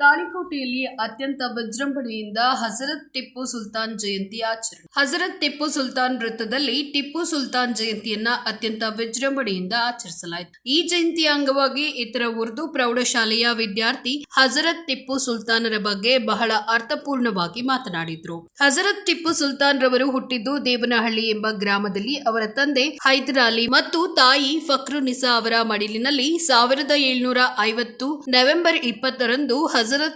ತಾಳಿಕೋಟೆಯಲ್ಲಿ ಅತ್ಯಂತ ವಿಜೃಂಭಣೆಯಿಂದ ಹಜರತ್ ಟಿಪ್ಪು ಸುಲ್ತಾನ್ ಜಯಂತಿ ಆಚರಣೆ. ಹಜರತ್ ಟಿಪ್ಪು ಸುಲ್ತಾನ್ ವೃತ್ತದಲ್ಲಿ ಟಿಪ್ಪು ಸುಲ್ತಾನ್ ಜಯಂತಿಯನ್ನ ಅತ್ಯಂತ ವಿಜೃಂಭಣೆಯಿಂದ ಆಚರಿಸಲಾಯಿತು. ಈ ಜಯಂತಿಯ ಅಂಗವಾಗಿ ಇತರ ಉರ್ದು ಪ್ರೌಢಶಾಲೆಯ ವಿದ್ಯಾರ್ಥಿ ಹಜರತ್ ಟಿಪ್ಪು ಸುಲ್ತಾನರ ಬಗ್ಗೆ ಬಹಳ ಅರ್ಥಪೂರ್ಣವಾಗಿ ಮಾತನಾಡಿದ್ರು. ಹಜರತ್ ಟಿಪ್ಪು ಸುಲ್ತಾನ್ ರವರು ಹುಟ್ಟಿದ್ದು ದೇವನಹಳ್ಳಿ ಎಂಬ ಗ್ರಾಮದಲ್ಲಿ ಅವರ ತಂದೆ ಹೈದರ್ ಅಲಿ ಮತ್ತು ತಾಯಿ ಫಕ್ರು ನಿಸಾ ಅವರ ಮಡಿಲಿನಲ್ಲಿ ಸಾವಿರದ ಏಳ್ನೂರ ಐವತ್ತು ನವೆಂಬರ್ ಇಪ್ಪತ್ತರಂದು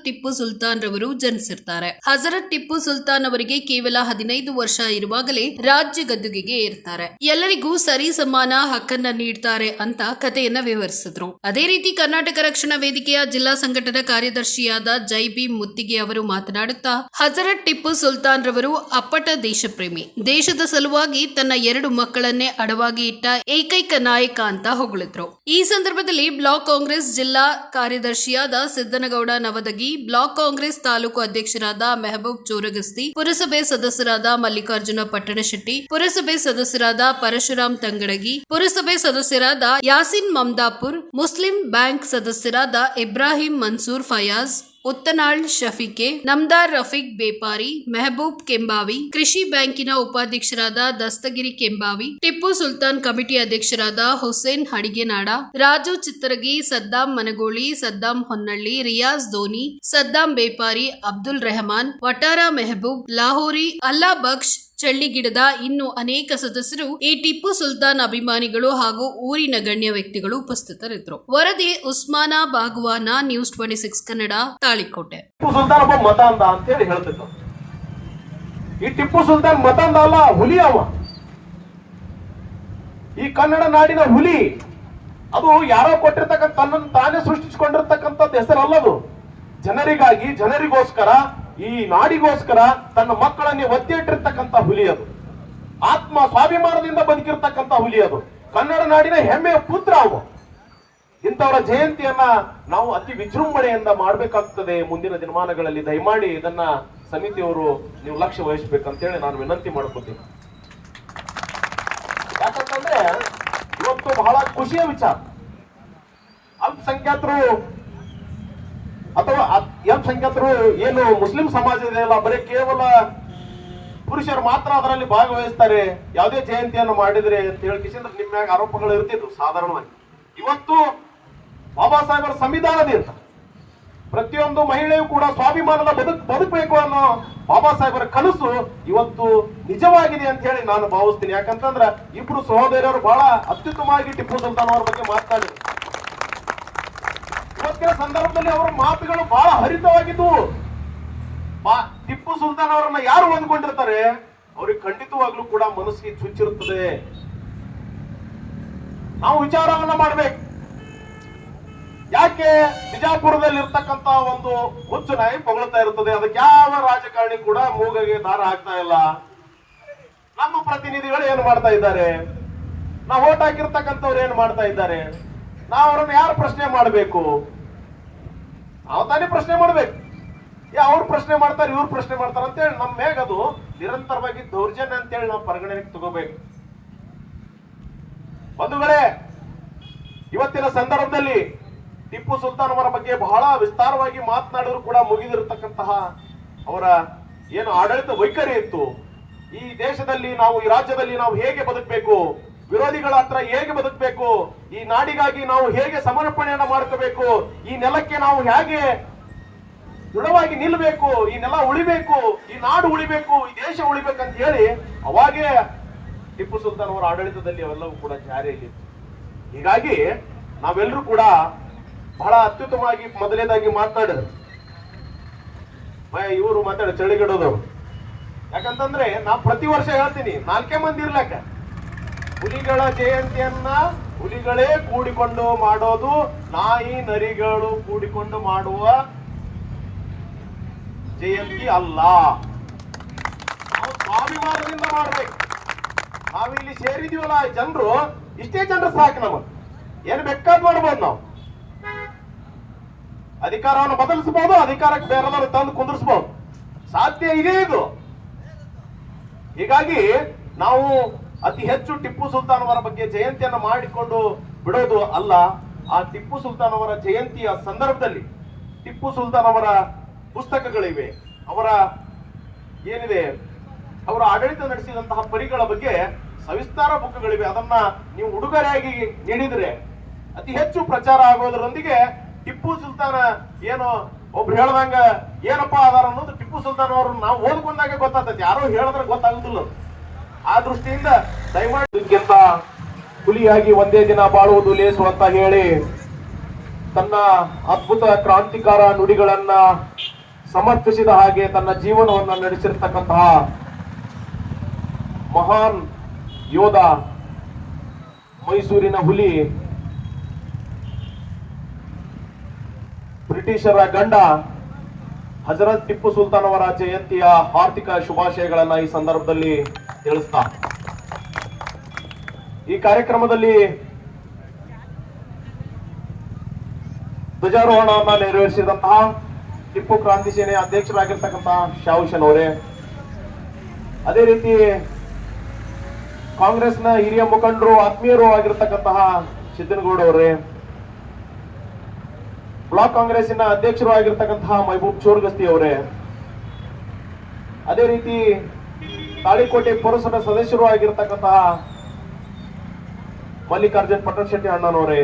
ಟಿಪ್ಪು ಸುಲ್ತಾನ್ ರವರು ಜನಿಸಿರ್ತಾರೆ. ಹಜರತ್ ಟಿಪ್ಪು ಸುಲ್ತಾನ್ ಅವರಿಗೆ ಕೇವಲ ಹದಿನೈದು ವರ್ಷ ಇರುವಾಗಲೇ ರಾಜ್ಯ ಗದ್ದುಗೆಗೆ ಏರ್ತಾರೆ. ಎಲ್ಲರಿಗೂ ಸರಿ ಸಮಾನ ಹಕ್ಕನ್ನ ನೀಡ್ತಾರೆ ಅಂತ ಕಥೆಯನ್ನ ವಿವರಿಸಿದ್ರು. ಅದೇ ರೀತಿ ಕರ್ನಾಟಕ ರಕ್ಷಣಾ ವೇದಿಕೆಯ ಜಿಲ್ಲಾ ಸಂಘಟನಾ ಕಾರ್ಯದರ್ಶಿಯಾದ ಜೈ ಬಿ ಮುತ್ತಿಗೆ ಅವರು ಮಾತನಾಡುತ್ತಾ, ಹಜರತ್ ಟಿಪ್ಪು ಸುಲ್ತಾನ್ ರವರು ಅಪ್ಪಟ ದೇಶಪ್ರೇಮಿ. ದೇಶದ ಸಲುವಾಗಿ ತನ್ನ ಎರಡು ಮಕ್ಕಳನ್ನೇ ಅಡವಾಗಿ ಇಟ್ಟ ಏಕೈಕ ನಾಯಕ ಅಂತ ಹೊಗಳಿದ್ರು. ಈ ಸಂದರ್ಭದಲ್ಲಿ ಬ್ಲಾಕ್ ಕಾಂಗ್ರೆಸ್ ಜಿಲ್ಲಾ ಕಾರ್ಯದರ್ಶಿಯಾದ ಸಿದ್ದನಗೌಡ ನವದಗಿ ಬ್ಲಾಕ್ ಕಾಂಗ್ರೆಸ್ ತಾಲೂಕು ಅಧ್ಯಕ್ಷರಾದ ಮೆಹಬೂಬ್ ಚೋರಗಸ್ತಿ ಪುರಸಭೆ ಸದಸ್ಯರಾದ ಮಲ್ಲಿಕಾರ್ಜುನ ಪಟ್ಟಣಶೆಟ್ಟಿ, ಪುರಸಭೆ ಸದಸ್ಯರಾದ ಪರಶುರಾಮ್ ತಂಗಡಗಿ, ಪುರಸಭೆ ಸದಸ್ಯರಾದ ಯಾಸಿನ್ ಮಮ್ದಾಪುರ್, ಮುಸ್ಲಿಂ ಬ್ಯಾಂಕ್ ಸದಸ್ಯರಾದ ಇಬ್ರಾಹಿಂ ಮನ್ಸೂರ್ ಫಯಾಜ್ ಉತ್ತನಾಳ್ ಶಫಿಕೆ, ನಮ್ದಾರ್ ರಫೀಕ್ ಬೇಪಾರಿ, ಮೆಹಬೂಬ್ ಕೆಂಬಾವಿ, ಕೃಷಿ ಬ್ಯಾಂಕಿನ ಉಪಾಧ್ಯಕ್ಷರಾದ ದಸ್ತಗಿರಿ ಕೆಂಬಾವಿ, ಟಿಪ್ಪು ಸುಲ್ತಾನ್ ಕಮಿಟಿ ಅಧ್ಯಕ್ಷರಾದ ಹುಸೇನ್ ಹಡಿಗೆನಾಡ, ರಾಜು ಚಿತ್ತರಗಿ, ಸದ್ದಾಂ ಮನಗೋಳಿ, ಸದ್ದಾಂ ಹೊನ್ನಳ್ಳಿ, ರಿಯಾಜ್ ಧೋನಿ, ಸದ್ದಾಂ ಬೇಪಾರಿ ಅಬ್ದುಲ್ ರೆಹಮಾನ್, ವಟಾರ ಮೆಹಬೂಬ್, ಲಾಹೋರಿ, ಅಲ್ಲಾ ಬಕ್ಷ್ ಚಳ್ಳಿಗಿಡದ ಇನ್ನು ಅನೇಕ ಸದಸ್ಯರು ಈ ಟಿಪ್ಪು ಸುಲ್ತಾನ್ ಅಭಿಮಾನಿಗಳು ಹಾಗೂ ಊರಿನ ಗಣ್ಯ ವ್ಯಕ್ತಿಗಳು ಉಪಸ್ಥಿತರಿದ್ದರು. ವರದಿ Usmana Baguwan, news twenty six Kannada, Talikote. Tipu Sultan ಒಬ್ಬ ಮತ ಅಂದ ಈ ಟಿಪ್ಪು ಸುಲ್ತಾನ್ ಮತ ಅಂದ ಅಲ್ಲ, ಹುಲಿ ಅವ. ಈ ಕನ್ನಡ ನಾಡಿನ ಹುಲಿ, ಅದು ಯಾರೋ ಕೊಟ್ಟಿರ್ತಕ್ಕಂಥ ತನ್ನನ್ನು ತಾನೇ ಸೃಷ್ಟಿಸಿಕೊಂಡಿರ್ತಕ್ಕಂಥದ್ದು ಹೆಸರಲ್ಲದು. ಜನರಿಗಾಗಿ, ಜನರಿಗೋಸ್ಕರ ಈ ನಾಡಿಗೋಸ್ಕರ ತನ್ನ ಮಕ್ಕಳನ್ನೇ ಒತ್ತಿ ಇಟ್ಟಿರ್ತಕ್ಕಂಥ ಹುಲಿ ಅದು. ಆತ್ಮ ಸ್ವಾಭಿಮಾನದಿಂದ ಬದುಕಿರ್ತಕ್ಕಂಥ ಹುಲಿ ಅದು. ಕನ್ನಡ ನಾಡಿನ ಹೆಮ್ಮೆಯ ಪುತ್ರ ಅವು. ಇಂಥವರ ಜಯಂತಿಯನ್ನ ನಾವು ಅತಿ ವಿಜೃಂಭಣೆಯಿಂದ ಮಾಡಬೇಕಾಗ್ತದೆ ಮುಂದಿನ ದಿನಮಾನಗಳಲ್ಲಿ. ದಯಮಾಡಿ ಇದನ್ನ ಸಮಿತಿಯವರು ನೀವು ಲಕ್ಷ್ಯ ವಹಿಸ್ಬೇಕಂತೇಳಿ ನಾನು ವಿನಂತಿ ಮಾಡ್ಕೋತೀನಿ. ಯಾಕಂತಂದ್ರೆ ಇವತ್ತು ಬಹಳ ಖುಷಿಯ ವಿಚಾರ. ಅಲ್ಪಸಂಖ್ಯಾತರು ಅಥವಾ ಅಲ್ಪಸಂಖ್ಯಾತರು ಏನು ಮುಸ್ಲಿಂ ಸಮಾಜ ಇದೆಯಲ್ಲ, ಬರೀ ಕೇವಲ ಪುರುಷರು ಮಾತ್ರ ಅದರಲ್ಲಿ ಭಾಗವಹಿಸ್ತಾರೆ. ಯಾವುದೇ ಜಯಂತಿಯನ್ನು ಮಾಡಿದ್ರೆ ಅಂತ ಹೇಳಿ ಕಿಶನ್ ನಿಮ್ಮ ಆರೋಪಗಳು ಇರ್ತಿದ್ರು ಸಾಧಾರಣವಾಗಿ. ಇವತ್ತು ಬಾಬಾ ಸಾಹೇಬರ ಸಂವಿಧಾನದಿಂದ ಪ್ರತಿಯೊಂದು ಮಹಿಳೆಯೂ ಕೂಡ ಸ್ವಾಭಿಮಾನದ ಬದುಕ್, ಬದುಕಬೇಕು ಅನ್ನೋ ಬಾಬಾ ಸಾಹೇಬರ ಕನಸು ಇವತ್ತು ನಿಜವಾಗಿದೆ ಅಂತ ಹೇಳಿ ನಾನು ಭಾವಿಸ್ತೀನಿ. ಯಾಕಂತಂದ್ರ ಇಬ್ರು ಸಹೋದರಿಯರು ಬಹಳ ಅತ್ಯುತ್ತಮವಾಗಿ ಟಿಪ್ಪು ಸುಲ್ತಾನ್ ಅವರ ಬಗ್ಗೆ ಮಾತನಾಡಿದ್ರು ಇವತ್ತಿನ ಸಂದರ್ಭದಲ್ಲಿ ಅವರ ಮಾತುಗಳು ಬಹಳ ಹರಿತವಾಗಿದ್ದವು ಟಿಪ್ಪು ಸುಲ್ತಾನ್ ಅವರನ್ನ ಯಾರು ಹೊಂದ್ಕೊಂಡಿರ್ತಾರೆ? ಅವ್ರಿಗೆ ಖಂಡಿತವಾಗ್ಲೂ ಕೂಡ ಮನಸ್ಸಿಗೆ ಚುಚ್ಚಿರುತ್ತದೆ. ನಾವು ವಿಚಾರವನ್ನ ಮಾಡ್ಬೇಕು. ಯಾಕೆ ಬಿಜಾಪುರದಲ್ಲಿ ಇರ್ತಕ್ಕಂತ ಒಂದು ಹುಚ್ಚು ನಾಯಿ ಪೊಗಳ್ತಾ ಇರ್ತದೆ? ಅದಕ್ಕೆ ಯಾವ ರಾಜಕಾರಣಿ ಕೂಡ ಮೂಗಗೆ ದಾರ ಹಾಕ್ತಾ ಇಲ್ಲ. ನಮ್ಮ ಪ್ರತಿನಿಧಿಗಳು ಏನು ಮಾಡ್ತಾ ಇದ್ದಾರೆ? ನಾವು ಓಟ್ ಹಾಕಿರ್ತಕ್ಕಂಥವ್ರು ಏನು ಮಾಡ್ತಾ ಇದ್ದಾರೆ? ನಾವು ಅವ್ರನ್ನ ಯಾರು ಪ್ರಶ್ನೆ ಮಾಡಬೇಕು? ನಾವು ತಾನೇ ಪ್ರಶ್ನೆ ಮಾಡ್ಬೇಕು. ಏ, ಅವ್ರು ಪ್ರಶ್ನೆ ಮಾಡ್ತಾರೆ, ಇವ್ರು ಪ್ರಶ್ನೆ ಮಾಡ್ತಾರೆ ಅಂತೇಳಿ ನಮ್ಮ ಮೇಗ ಅದು ನಿರಂತರವಾಗಿ ದೌರ್ಜನ್ಯ ಅಂತೇಳಿ ನಾವು ಪರಿಗಣನೆಗೆ ತಗೋಬೇಕು. ಬಂಧುಗಳೇ, ಇವತ್ತಿನ ಸಂದರ್ಭದಲ್ಲಿ ಟಿಪ್ಪು ಸುಲ್ತಾನ್ ಅವರ ಬಗ್ಗೆ ಬಹಳ ವಿಸ್ತಾರವಾಗಿ ಮಾತನಾಡಿದ್ರು ಕೂಡ ಮುಗಿದಿರತಕ್ಕಂತಹ ಅವರ ಏನು ಆಡಳಿತ ವೈಖರಿ ಇತ್ತು. ಈ ದೇಶದಲ್ಲಿ ನಾವು, ಈ ರಾಜ್ಯದಲ್ಲಿ ನಾವು ಹೇಗೆ ಬದುಕಬೇಕು? ವಿರೋಧಿಗಳ ಹತ್ರ ಹೇಗೆ ಬದುಕಬೇಕು? ಈ ನಾಡಿಗಾಗಿ ನಾವು ಹೇಗೆ ಸಮರ್ಪಣೆಯನ್ನ ಮಾಡ್ಕೋಬೇಕು? ಈ ನೆಲಕ್ಕೆ ನಾವು ಹೇಗೆ ದೃಢವಾಗಿ ನಿಲ್ಲಬೇಕು ಈ ನೆಲ ಉಳಿಬೇಕು? ಈ ನಾಡು ಉಳಿಬೇಕು? ಈ ದೇಶ ಉಳಿಬೇಕಂತ ಹೇಳಿ ಅವಾಗೇ ಟಿಪ್ಪು ಸುಲ್ತಾನ್ ಅವರ ಆಡಳಿತದಲ್ಲಿ ಅವೆಲ್ಲವೂ ಕೂಡ ಜಾರಿಯಲ್ಲಿ ಹೀಗಾಗಿ ನಾವೆಲ್ಲರೂ ಕೂಡ ಬಹಳ ಅತ್ಯುತ್ತಮವಾಗಿ ಮೊದಲನೇದಾಗಿ ಮಾತನಾಡಿದ್ರು. ಇವರು ಮಾತಾಡ ಚಳಿಗಡೋದವ್ರು. ಯಾಕಂತಂದ್ರೆ ನಾ ಪ್ರತಿ ವರ್ಷ ಹೇಳ್ತೀನಿ, ನಾಲ್ಕೇ ಮಂದಿ ಇರ್ಲಕ್ಕ. ಹುಲಿಗಳ ಜಯಂತಿಯನ್ನ ಹುಲಿಗಳೇ ಕೂಡಿಕೊಂಡು ಮಾಡೋದು, ನಾಯಿ ನರಿಗಳು ಕೂಡಿಕೊಂಡು ಮಾಡುವ ಜಯಂತಿ ಅಲ್ಲ. ನಾವು ಸ್ವಾಭಿಮಾನದಿಂದ ಮಾಡ್ಬೇಕು. ನಾವಿಲ್ಲಿ ಸೇರಿದೀವಲ್ಲ ಜನರು, ಇಷ್ಟೇ ಜನರು ಸಾಕು ನಮಗೆ ಏನು ಬೇಕಾದ್ ಮಾಡ್ಬೋದು ನಾವು. ಅಧಿಕಾರವನ್ನು ಬದಲಿಸಬಹುದು ಅಧಿಕಾರಕ್ಕೆ ಬೇರೆದವರು ತಂದು ಕುಂದಿರಿಸಬಹುದು ಸಾಧ್ಯ ಇದೆ ಇದು. ಹೀಗಾಗಿ ನಾವು ಅತಿ ಹೆಚ್ಚು ಟಿಪ್ಪು ಸುಲ್ತಾನ್ ಅವರ ಬಗ್ಗೆ ಜಯಂತಿಯನ್ನು ಮಾಡಿಕೊಂಡು ಬಿಡೋದು ಅಲ್ಲ, ಆ ಟಿಪ್ಪು ಸುಲ್ತಾನ್ ಅವರ ಜಯಂತಿಯ ಸಂದರ್ಭದಲ್ಲಿ ಟಿಪ್ಪು ಸುಲ್ತಾನ್ ಅವರ ಪುಸ್ತಕಗಳಿವೆ. ಅವರ ಏನಿದೆ? ಅವರ ಆಡಳಿತ ನಡೆಸಿದಂತಹ ಪರಿಗಳ ಬಗ್ಗೆ ಸವಿಸ್ತಾರ ಬುಕ್ಗಳಿವೆ. ಅದನ್ನ ನೀವು ಉಡುಗೊರೆಯಾಗಿ ನೀಡಿದ್ರೆ ಅತಿ ಹೆಚ್ಚು ಪ್ರಚಾರ ಆಗೋದರೊಂದಿಗೆ ಟಿಪ್ಪು ಸುಲ್ತಾನ ಏನು ಒಬ್ರು ಹೇಳ್ದಂಗ ಏನಪ್ಪಾ ಅದಾರ ಅನ್ನೋದು ಟಿಪ್ಪು ಸುಲ್ತಾನ್ ಅವರು ನಾವು ಓದ್ಕೊಂಡಾಗ ಗೊತ್ತಾಗ್ತೈತಿ ಯಾರೋ ಹೇಳಿದ್ರೆ ಗೊತ್ತಾಗುದಿಲ್ಲ. ಆ ದೃಷ್ಟಿಯಿಂದ ದಯಮಾಡಿ ಇದಕ್ಕಿಂತ ಹುಲಿಯಾಗಿ ಒಂದೇ ದಿನ ಬಾಳುವುದು ಲೇಸು ಅಂತ ಹೇಳಿ ತನ್ನ ಅದ್ಭುತ ಕ್ರಾಂತಿಕಾರ ನುಡಿಗಳನ್ನ ಸಮರ್ಪಿಸಿದ ಹಾಗೆ ತನ್ನ ಜೀವನವನ್ನ ನಡೆಸಿರ್ತಕ್ಕಂತಹ ಮಹಾನ್ ಯೋಧ ಮೈಸೂರಿನ ಹುಲಿ ಬ್ರಿಟಿಷರ ಗಂಡ ಹಜರತ್ ಟಿಪ್ಪು ಸುಲ್ತಾನ್ ಅವರ ಜಯಂತಿಯ ಆರ್ಥಿಕ ಶುಭಾಶಯಗಳನ್ನ ಈ ಸಂದರ್ಭದಲ್ಲಿ ತಿಳಿಸ್ತಾ ಈ ಕಾರ್ಯಕ್ರಮದಲ್ಲಿ ಧ್ವಜಾರೋಹಣ ನೆರವೇರಿಸಿದಂತಹ ಟಿಪ್ಪು ಕ್ರಾಂತಿ ಸೇನೆ ಅಧ್ಯಕ್ಷರಾಗಿರ್ತಕ್ಕಂತಹ ಶಾಹುಶನ್ ಅವರೇ, ಅದೇ ರೀತಿ ಕಾಂಗ್ರೆಸ್ನ ಹಿರಿಯ ಮುಖಂಡರು, ಆತ್ಮೀಯರು ಆಗಿರ್ತಕ್ಕಂತಹ ಸಿದ್ದನಗೌಡ ಅವರೇ, ಬ್ಲಾಕ್ ಕಾಂಗ್ರೆಸ್ಸಿನ ಅಧ್ಯಕ್ಷರು ಆಗಿರ್ತಕ್ಕಂತಹ ಮಹಬೂಬ್ ಚೋರ್ಗಸ್ತಿ ಅವರೇ, ಅದೇ ರೀತಿ ತಾಳಿಕೋಟೆ ಪುರಸಭೆ ಸದಸ್ಯರು ಆಗಿರತಕ್ಕಂತಹ ಮಲ್ಲಿಕಾರ್ಜುನ್ ಪಟ್ಟಣಶೆಟ್ಟಿ ಅಣ್ಣನವರೇ,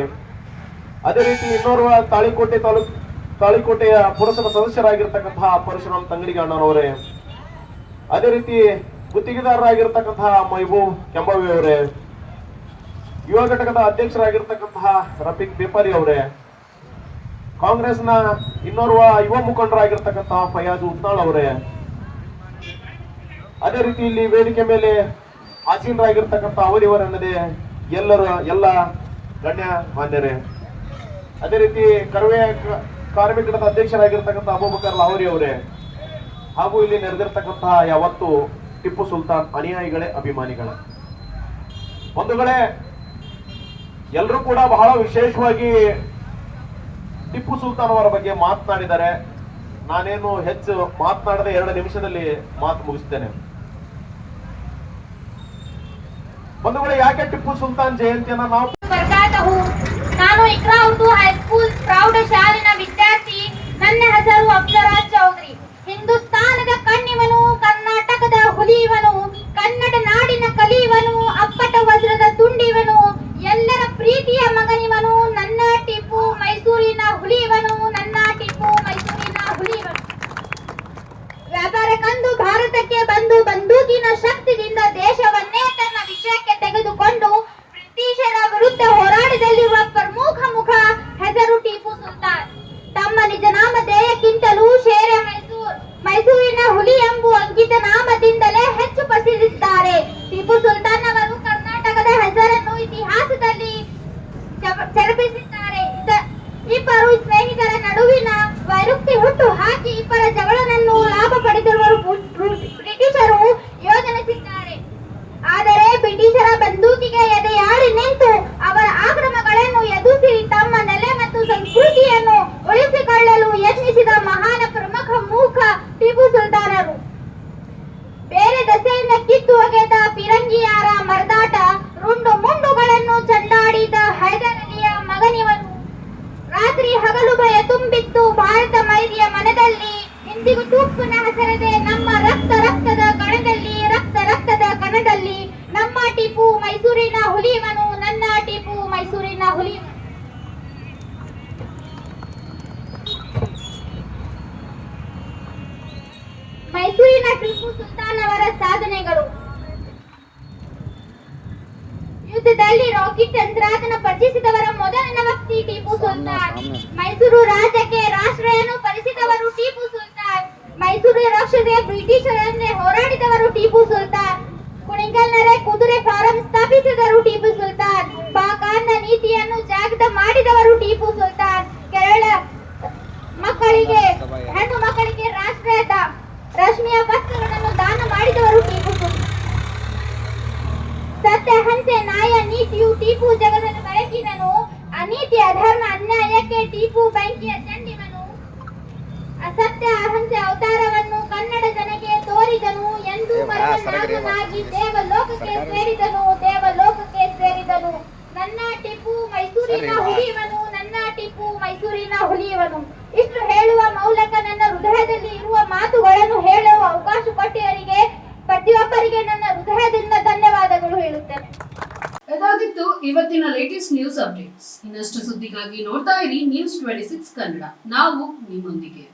ಅದೇ ರೀತಿ ಇನ್ನೋರ್ವ ತಾಳಿಕೋಟೆ ತಾಲೂಕ್, ತಾಳಿಕೋಟೆಯ ಪುರಸಭೆ ಸದಸ್ಯರಾಗಿರ್ತಕ್ಕಂತಹ ಪರಶುರಾಮ್ ತಂಗಡಿಗೆ ಅಣ್ಣನವರೇ, ಅದೇ ರೀತಿ ಗುತ್ತಿಗೆದಾರರಾಗಿರ್ತಕ್ಕಂತಹ ಮೈಬೂಬ್ ಕೆಂಬವಿ ಅವರೇ ಯುವ ಘಟಕದ ಅಧ್ಯಕ್ಷರಾಗಿರ್ತಕ್ಕಂತಹ ರಫೀಕ್ ಬೇಪಾರಿ ಅವರೇ, ಕಾಂಗ್ರೆಸ್ನ ಇನ್ನೋರ್ವ ಯುವ ಮುಖಂಡರಾಗಿರ್ತಕ್ಕಂತಹ ಫಯಾಜ್ ಉತ್ನಾಳ್ ಅವರೇ ಅದೇ ರೀತಿ ಇಲ್ಲಿ ವೇದಿಕೆ ಮೇಲೆ ಆಸೀನರಾಗಿರ್ತಕ್ಕಂಥ ಅವರಿವರನ್ನದೇ ಎಲ್ಲರ ಎಲ್ಲ ಗಣ್ಯ ಮಾನ್ಯರೇ. ಅದೇ ರೀತಿ ಕರವೇ ಕ- ಕಾರ್ಮಿಕರ ಅಧ್ಯಕ್ಷರಾಗಿರ್ತಕ್ಕಂಥ ಅಬೂಬಕರ್ ಲಾವರಿ ಅವರೇ. ಹಾಗೂ ಇಲ್ಲಿ ನೆರೆದಿರ್ತಕ್ಕಂತಹ ಯಾವತ್ತು ಟಿಪ್ಪು ಸುಲ್ತಾನ್ ಅನುಯಾಯಿಗಳೇ, ಅಭಿಮಾನಿಗಳೇ. ಕಡೆ ಎಲ್ಲರೂ ಕೂಡ ಬಹಳ ವಿಶೇಷವಾಗಿ ಟಿಪ್ಪು ಸುಲ್ತಾನ್ ಅವರ ಬಗ್ಗೆ ಮಾತನಾಡಿದ್ದಾರೆ ನಾನೇನು ಹೆಚ್ಚು ಮಾತನಾಡದೆ ಎರಡು ನಿಮಿಷದಲ್ಲಿ ಮಾತು ಮುಗಿಸ್ತೇನೆ. ಬಂಧುಗಳೇ ಯಾಕೆ ಟಿಪ್ಪು ಸುಲ್ತಾನ್ ಜಯಂತಿಯನ್ನ ನಾವು ಬರ್ಕಾತಹು ನಾನು ಇಕ್ರಾ ಉರ್ದು ಹೈಸ್ಕೂಲ್ ಪ್ರೌಢ ಶಾಲಿನ ಯುದ್ಧದಲ್ಲಿ ರಾಕೆಟ್ ತಂತ್ರಾಂಶ ಪರಿಚಯಿಸಿದವರ ಮೊದಲಿನ ವ್ಯಕ್ತಿ ಟಿಪ್ಪು ಸುಲ್ತಾನ್. ಮೈಸೂರು ರಾಜ್ಯಕ್ಕೆ ರಾಷ್ಟ್ರವನ್ನು ಪರಿಸಿದವರು ಟಿಪ್ಪು ಸುಲ್ತಾನ್. ಮೈಸೂರು ರಕ್ಷಣೆ ಬ್ರಿಟಿಷರನ್ನೇ ಹೋರಾಡಿದವರು ಟಿಪ್ಪು ಸುಲ್ತಾನ್. ಕುಣಿಗಲ್ನರೆ ಕುದುರೆ ಫಾರಂ ಸ್ಥಾಪಿಸಿದರು ಟಿಪ್ಪು ಸುಲ್ತಾನ್. ಬಾಗಾನ್ನ ನೀತಿಯನ್ನು ಜಾಗೃತ ಮಾಡಿದವರು ಟಿಪ್ಪು ಸುಲ್ತಾನ್. ಮರಣನಾಗಿ ದೇವಲೋಕಕ್ಕೆ ಸೇರಿದನು ದೇವಲೋಕಕ್ಕೆ ಸೇರಿದನು. ನನ್ನ ಟಿಪ್ಪು ಮೈಸೂರಿನ ಹುಲಿಯವನು ನನ್ನ ಟಿಪ್ಪು ಮೈಸೂರಿನ ಹುಲಿಯವನು. ಇಷ್ಟು ಹೇಳುವ ಮೂಲಕ ನನ್ನ ಹೃದಯದಲ್ಲಿ ಇರುವ ಮಾತುಗಳನ್ನು ಹೇಳುವ ಅವಕಾಶ ಕೊಟ್ಟಿಯವರಿಗೆ ಪ್ರತಿಯೊಬ್ಬರಿಗೆ ನನ್ನ ಹೃದಯದಿಂದ ಧನ್ಯವಾದಗಳು ಹೇಳುತ್ತೇನೆ. ಇದಾಗಿತ್ತು ಇವತ್ತಿನ ಲೇಟೆಸ್ಟ್ ನ್ಯೂಸ್ ಅಪ್ಡೇಟ್ಸ್ ಇನ್ನಷ್ಟು ಸುದ್ದಿಗಾಗಿ ನೋಡ್ತಾ ಇರಿ ನ್ಯೂಸ್ ಟ್ವೆಂಟಿ ಸಿಕ್ಸ್ ಕನ್ನಡ. ನಾವು ನಿಮ್ಮೊಂದಿಗೆ.